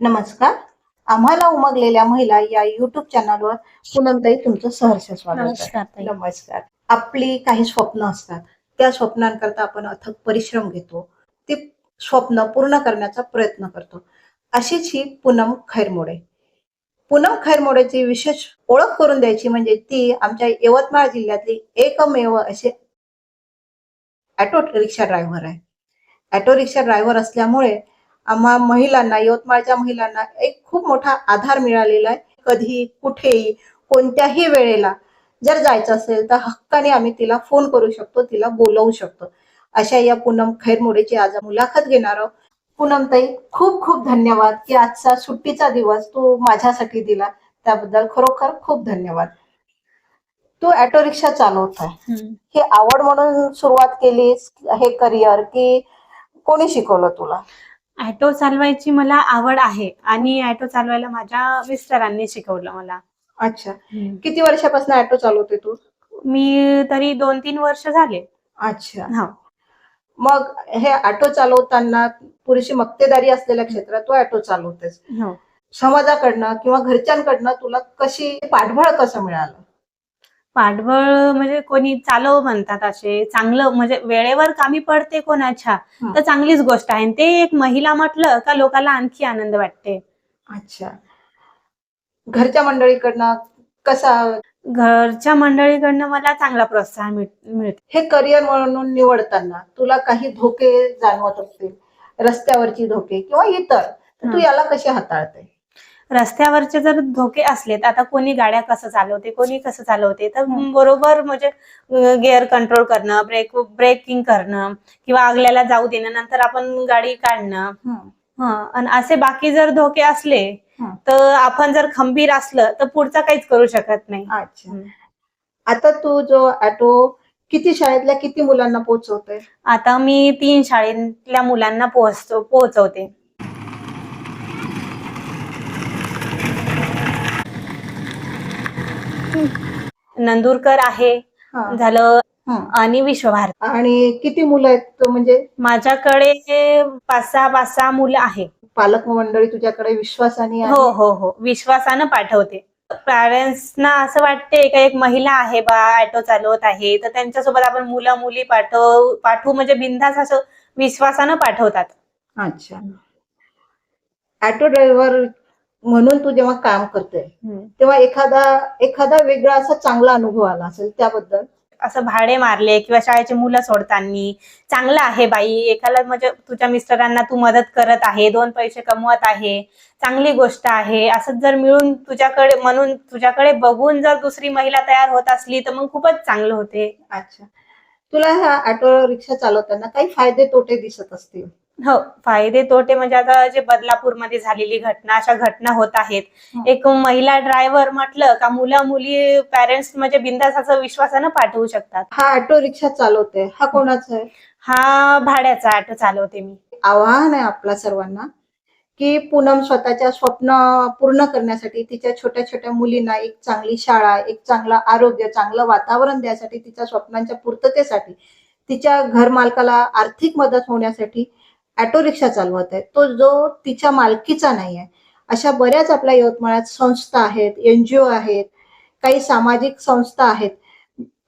नमस्कार. आम्हाला उमगलेल्या महिला या युट्यूब चॅनलवर पूनमताई तुमचं सहर्ष स्वागत आहे. नमस्कार. नमस्कार. आपली काही स्वप्न असतात. त्या स्वप्नांकरता आपण अथक परिश्रम घेतो. ती स्वप्न पूर्ण करण्याचा प्रयत्न करतो. अशीच ही पूनम खैरमोडे. पूनम खैरमोडेची विशेष ओळख करून द्यायची म्हणजे ती आमच्या यवतमाळ जिल्ह्यातली एकमेव असे ऑटो रिक्षा ड्रायव्हर आहे. ऑटो रिक्षा ड्रायव्हर असल्यामुळे आम्हा महिलांना यवतमाळच्या महिलांना एक खूप मोठा आधार मिळालेला आहे. कधी कुठेही कोणत्याही वेळेला जर जायचं असेल तर हक्काने आम्ही तिला फोन करू शकतो तिला बोलवू शकतो. अशा या पूनम खैरमोडेची आज मुलाखत घेणार आहोत. पूनमताई खूप खूप धन्यवाद की आजचा सुट्टीचा दिवस तू माझ्यासाठी दिला. त्याबद्दल खरोखर खूप धन्यवाद. तू ऑटो रिक्षा चालवत आहे. हे आवड म्हणून सुरुवात केलीस हे करिअर की कोणी शिकवलं तुला? ऑटो चालवायची मला आवड आहे आणि ऑटो चालवायला माझ्या मिस्टरांनी शिकवलं मला. अच्छा. किती वर्षापासून ऑटो चालवते तू? मी तरी दोन तीन वर्ष झाले. अच्छा. हा. मग हे ऑटो चालवताना पुरेशी मक्तेदारी असलेल्या क्षेत्रात तू ऑटो चालवतेस. हो. समाजाकडनं किंवा घरच्यांकडनं तुला कशी पाठबळ कसं मिळालं? पाठबळ म्हणजे कोणी चालव म्हणतात असे चांगलं म्हणजे वेळेवर कामी पडते कोणाच्या. तर चांगलीच गोष्ट आहे. आणि ते एक महिला म्हटलं का लोकांना आणखी आनंद वाटते. अच्छा. घरच्या मंडळीकडनं कसा घरच्या मंडळीकडनं मला चांगला प्रोत्साहन मिळ- मिळते. हे करिअर म्हणून निवडताना तुला काही धोके जाणवत असतील? रस्त्यावरची धोके किंवा इतर तर तू. याला कसे हाताळते? रस्त्यावरचे जर धोके असलेत आता कोणी गाड्या कसं चालवते कोणी कसं चालवते तर. बरोबर म्हणजे गिअर कंट्रोल करणं ब्रेक ब्रेकिंग करणं किंवा आगल्याला जाऊ देणं नंतर आपण गाडी काढणं. हं, आणि असे बाकी जर धोके असले. तर आपण जर खंबीर असलं तर पुढचा काहीच करू शकत नाही. अच्छा. आता तू जो ऑटो किती शाळेतल्या किती मुलांना पोहोचवते आता मी तीन शाळेतल्या मुलांना पोहोचतो पोहोचवते. नंदुरकर आहे हा. झालं हं. आणि विश्वभारती. आणि किती मुलं आहेत म्हणजे? माझ्याकडे पाच सहा पाच सहा मुलं आहे पालक मंडळी तुझ्याकडे विश्वासाने आहे? हो हो हो. विश्वासानं पाठवते. पॅरेंट्सना असं वाटते का एक महिला आहे बा ऑटो चालवत आहे तर त्यांच्यासोबत आपण मुलं मुली पाठव पाठवू म्हणजे बिंदास असं विश्वासानं पाठवतात. अच्छा. ऑटो ड्रायव्हर म्हणून तू जेव्हा काम करते तेव्हा एखादा एखादा वेगळा असा चांगला अनुभव आला असेल त्याबद्दल? असं भाडे मारले किंवा शाळेची मुलं सोडताना चांगलं आहे बाई एकाला म्हणजे तुझ्या मिस्टरांना तू मदत करत आहे दोन पैसे कमवत आहे चांगली गोष्ट आहे असं जर मिळून तुझ्याकडे म्हणून तुझ्याकडे बघून जर दुसरी महिला तयार होत असली तर मग खूपच चांगलं होते. अच्छा. तुला ह्या ऑटो रिक्षा चालवताना काही फायदे तोटे दिसत असतील? हो फायदे तोटे म्हणजे आता जे बदलापूरमध्ये झालेली घटना अशा घटना होत आहेत. हं. एक महिला ड्रायव्हर म्हटलं का मुलं मुली पॅरेंट्स म्हणजे बिंदास असं विश्वासानं पाठवू शकतात. हा ऑटो रिक्षा चालवते. हा कोणाचा आहे? हा भाड्याचा ऑटो चालवते मी. आव्हान आहे आपल्या सर्वांना की पूनम स्वतःच्या स्वप्न पूर्ण करण्यासाठी तिच्या छोट्या छोट्या मुलींना एक चांगली शाळा एक चांगलं आरोग्य चांगलं वातावरण द्यासाठी तिच्या स्वप्नांच्या पूर्ततेसाठी तिच्या घर मालकाला आर्थिक मदत होण्यासाठी ऑटो रिक्षा चालवत आहे. तो जो तिच्या मालकीचा नाही आहे अशा बऱ्याच आपल्या यवतमाळात संस्था आहेत एनजीओ आहेत काही सामाजिक संस्था आहेत.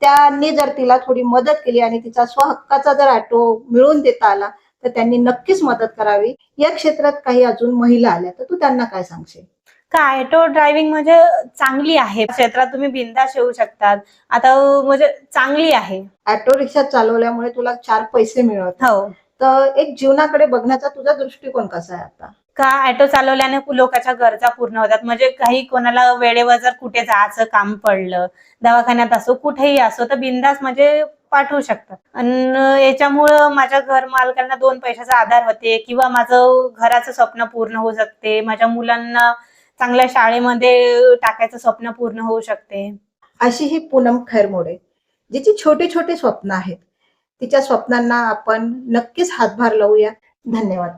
त्यांनी जर तिला थोडी मदत केली आणि तिचा स्वहक्काचा जर ऑटो मिळवून देता आला तर त्यांनी नक्कीच मदत करावी. या क्षेत्रात काही अजून महिला आल्या तर तू त्यांना काय सांगशील? का ऑटो ड्रायव्हिंग म्हणजे चांगली आहे. क्षेत्रात तुम्ही बिंदास येऊ शकतात. आता म्हणजे चांगली आहे. ऑटो रिक्षा चालवल्यामुळे तुला चार पैसे मिळत. हो. तर एक जीवनाकडे बघण्याचा तुझा दृष्टिकोन कसा आहे आता? का ऑटो चालवल्याने लोकांच्या गरजा पूर्ण होतात. म्हणजे काही कोणाला वेळेवर जर कुठे जायचं काम पडलं दवाखान्यात असो कुठेही असो तर बिंदास म्हणजे पाठवू शकतात. आणि याच्यामुळं माझ्या घर मालकांना दोन पैशाचा आधार होते किंवा माझं घराचं स्वप्न पूर्ण होऊ शकते. माझ्या मुलांना चांगल्या शाळेमध्ये टाकायचं स्वप्न पूर्ण होऊ शकते. अशी ही पूनम खैरमोडे जिची छोटे छोटे स्वप्न आहेत. तिच्या स्वप्नांना आपण नक्कीच हातभार लावूया. धन्यवाद.